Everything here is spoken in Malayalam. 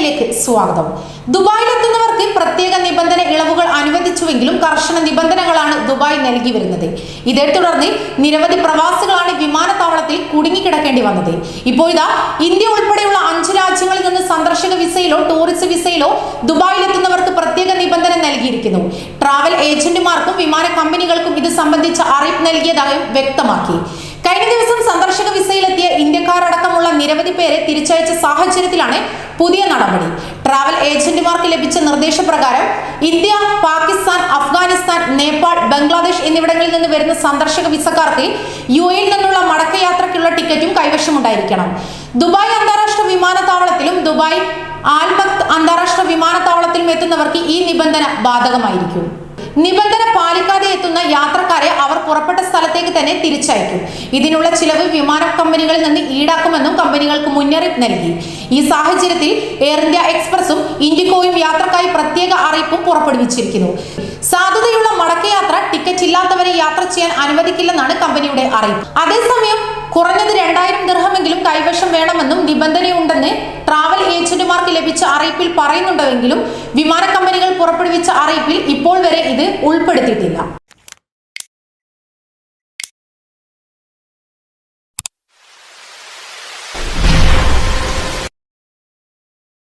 ന്യൂസിലേക്ക് സ്വാഗതം. ദുബായിലെത്തുന്നവർക്ക് പ്രത്യേക നിബന്ധന ഇളവുകൾ അനുവദിച്ചുവെങ്കിലും കർശന നിബന്ധനകളാണ് ദുബായ് നൽകി വരുന്നത്. ഇതേ തുടർന്ന് നിരവധി പ്രവാസികളാണ് വിമാനത്താവളത്തിൽ കുടുങ്ങിക്കിടക്കേണ്ടി വന്നത്. ഇപ്പോൾ ഇതാ ഇന്ത്യ ഉൾപ്പെടെയുള്ള അഞ്ച് രാജ്യങ്ങളിൽ നിന്ന് സന്ദർശക വിസയിലോ ടൂറിസ്റ്റ് വിസയിലോ ദുബായിലെത്തുന്നവർക്ക് പ്രത്യേക നിബന്ധന നൽകിയിരിക്കുന്നു. ട്രാവൽ ഏജന്റുമാർക്കും വിമാന കമ്പനികൾക്കും ഇത് സംബന്ധിച്ച അറിയിപ്പ് നൽകിയതായും വ്യക്തമാക്കി. കഴിഞ്ഞ ദിവസം സന്ദർശക വിസയിലെത്തിയ സാഹചര്യത്തിലാണ് പുതിയ നടപടി. ട്രാവൽ ഏജന്റുമാർക്ക് ലഭിച്ച നിർദ്ദേശപ്രകാരം ഇന്ത്യ പാകിസ്ഥാൻ അഫ്ഗാനിസ്ഥാൻ നേപ്പാൾ ബംഗ്ലാദേശ് എന്നിവിടങ്ങളിൽ നിന്ന് വരുന്ന സന്ദർശക വിസക്കാർക്ക് യു എയിൽ നിന്നുള്ള മടക്കയാത്രയ്ക്കുള്ള ടിക്കറ്റും കൈവശമുണ്ടായിരിക്കണം. ദുബായ് അന്താരാഷ്ട്ര വിമാനത്താവളത്തിലും ദുബായ് ആൽബക്ത് അന്താരാഷ്ട്ര വിമാനത്താവളത്തിലും എത്തുന്നവർക്ക് ഈ നിബന്ധന ബാധകമായിരിക്കും. നിബന്ധന പാലിക്കാതെ എത്തുന്ന യാത്രക്കാരെ അവർ പുറപ്പെട്ട സ്ഥലത്തേക്ക് തന്നെ തിരിച്ചയക്കും. ഇതിനുള്ള ചിലവ് വിമാന കമ്പനികളിൽ നിന്ന് ഈടാക്കുമെന്നും കമ്പനികൾക്ക് മുന്നറിയിപ്പ് നൽകി. ഈ സാഹചര്യത്തിൽ എയർ ഇന്ത്യ എക്സ്പ്രസും ഇൻഡിഗോയും യാത്രക്കായി പ്രത്യേക അറിയിപ്പും പുറപ്പെടുവിച്ചിരിക്കുന്നു. സാധുതയുള്ള മടക്കയാത്ര ടിക്കറ്റ് ഇല്ലാത്തവരെ യാത്ര ചെയ്യാൻ അനുവദിക്കില്ലെന്നാണ് കമ്പനിയുടെ അറിയിപ്പ്. അതേസമയം കുറഞ്ഞത് രണ്ടായിരം ദിർഹമെങ്കിലും കൈവശം വേണമെന്നും നിബന്ധനയുണ്ടെന്ന് ട്രാവൽ ഏജന്റുമാർക്ക് ലഭിച്ച അറിയിപ്പിൽ പറയുന്നുണ്ടെങ്കിലും വിമാന കമ്പനികൾ പുറപ്പെടുവിച്ച അറിയിപ്പിൽ ഇപ്പോൾ വരെ ഇത് ഉൾപ്പെടുത്തിയിട്ടില്ല.